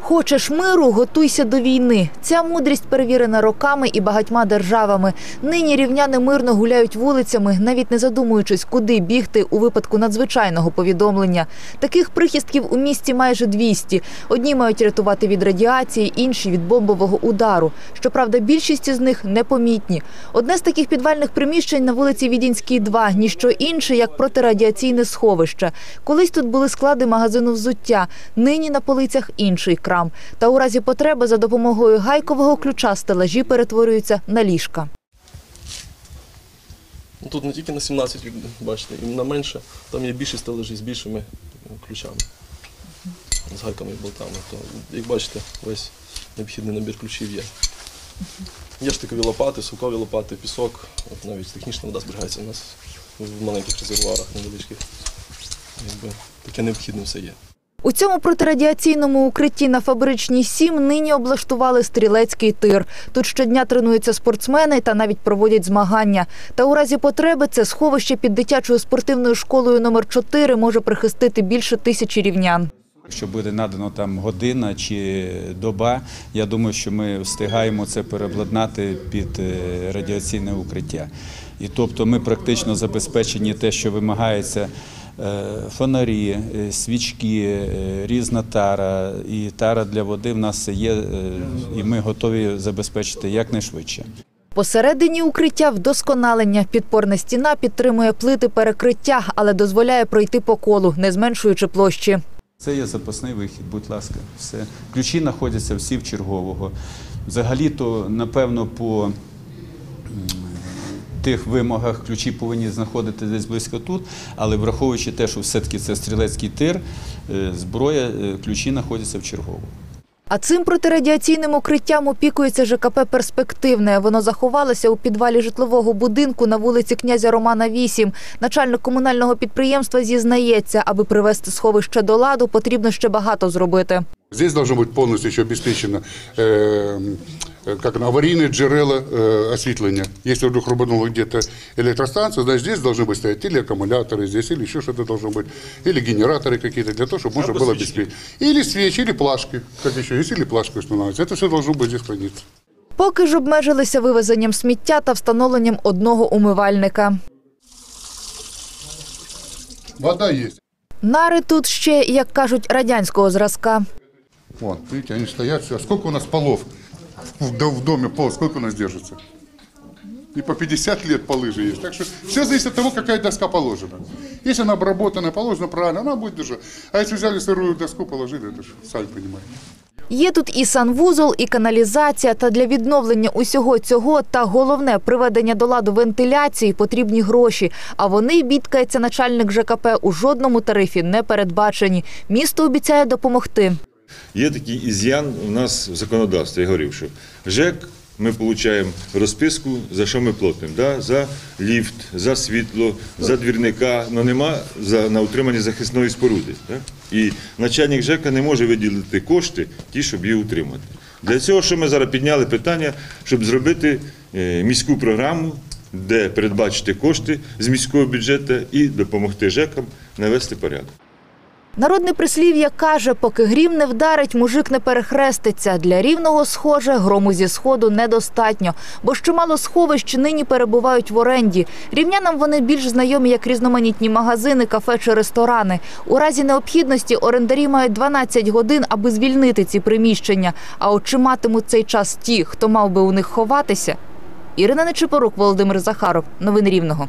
Хочеш миру, готуйся до війни. Ця мудрість перевірена роками і багатьма державами. Нині рівняни мирно гуляють вулицями, навіть не задумуючись, куди бігти у випадку надзвичайного повідомлення. Таких прихистків у місті майже 200. Одні мають рятувати від радіації, інші від бомбового удару. Щоправда, більшість із них непомітні. Одне з таких підвальних приміщень на вулиці Відінській, 2, ніщо інше, як протирадіаційне сховище. Колись тут були склади магазину взуття, нині на полицях інший крам. Та у разі потреби за допомогою гайкового ключа стелажі перетворюються на ліжка. Ну, Тут не тільки на 17, бачите, і на менше. Там є більші стележі з більшими ключами, з гайками і болтами. То, як бачите, весь необхідний набір ключів є. Є штикові лопати, сукові лопати, пісок. От навіть технічна вода зберігається у нас в маленьких резервуарах невеличких. Якби, таке необхідне все є. У цьому протирадіаційному укритті на фабричній 7 нині облаштували стрілецький тир. Тут щодня тренуються спортсмени та навіть проводять змагання. Та у разі потреби це сховище під дитячою спортивною школою номер 4 може прихистити більше тисячі рівнян. Якщо буде надано там година чи доба, я думаю, що ми встигаємо це переобладнати під е, радіаційне укриття. І тобто ми практично забезпечені те, що вимагається. Е, Фонарі, е, свічки, е, різна тара і тара для води в нас є, і ми готові забезпечити якнайшвидше. Посередині укриття вдосконалення. Підпорна стіна підтримує плити перекриття, але дозволяє пройти по колу, не зменшуючи площі. Це є запасний вихід, будь ласка, все. Ключі знаходяться всі в чергового. Взагалі-то, напевно, по тих вимогах ключі повинні знаходити десь близько тут, але враховуючи те, що все-таки це стрілецький тир, е, зброя, е, ключі знаходяться в черговому. А цим протирадіаційним укриттям опікується ЖКП «Перспективне». Воно заховалося у підвалі житлового будинку на вулиці князя Романа 8. Начальник комунального підприємства зізнається, аби привести сховище до ладу, потрібно ще багато зробити. Здесь должно быть полностью еще обеспечено э, э, как оно, аварийные джерела э, осветления. Если вдруг рубанула где-то электростанция, значит здесь должны быть стоять или аккумуляторы здесь, или еще что-то должно быть, или генераторы какие-то, для того, чтобы можно было обеспечить. Или свечи, или плашки, как еще есть, или плашки устанавливаются. Это все должно быть здесь храниться. Поки ж обмежилися вивезенням сміття та встановленням одного умивальника. Вода есть. Нари тут ще, як кажуть, радянського зразка. Вон, видите, они стоят, все. А сколько у нас полов в, до- в доме, пол, сколько у нас держится? И по 50 лет полы же есть. Так что все зависит от того, какая доска положена. Если она обработанная, положена правильно, она будет держать. А если взяли сырую доску, положили, это же сами понимаете. Є тут і санвузол, і каналізація. Та для відновлення усього цього та головне приведення до ладу вентиляції потрібні гроші. А вони бідкається начальник ЖКП у жодному тарифі не передбачені. Місто обіцяє допомогти. Є такий із'ян у нас в законодавстві, я говорив, що ЖЕК ми отримуємо розписку, за що ми платимо. Да? За ліфт, за світло, за двірника, але нема за, на утримання захисної споруди. Да? І начальник ЖЕКа не може виділити кошти, ті, щоб її утримати. Для цього, що ми зараз підняли питання, щоб зробити е, міську програму, де передбачити кошти з міського бюджету і допомогти ЖЕКам навести порядок. Народне прислів'я каже, поки грім не вдарить, мужик не перехреститься. Для рівного схоже, грому зі сходу недостатньо, бо ж чимало сховищ нині перебувають в оренді. Рівнянам вони більш знайомі як різноманітні магазини, кафе чи ресторани. У разі необхідності орендарі мають 12 годин, аби звільнити ці приміщення. А от чи матимуть цей час ті, хто мав би у них ховатися? Ірина Нечипорук, Володимир Захаров. Новини Рівного.